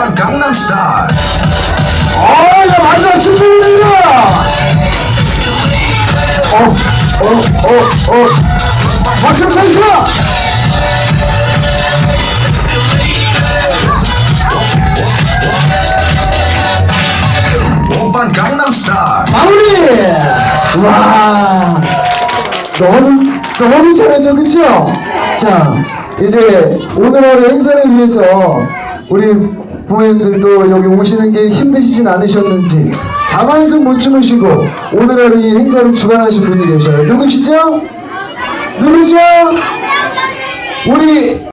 1번 강남스타일. 어야 아, 마지막 춤추는 어어어어. 박수 선수 오빤 강남스타일. 마무리! 와 너무 너무 잘했죠 그쵸? 자 이제 오늘 하루 행사를 위해서 우리 부모님들도 여기 오시는 게 힘드시진 않으셨는지 잠 한숨 못 주무시고 오늘 하루 이 행사를 주관하신 분이 계셔요. 누구시죠? 누구죠? 우리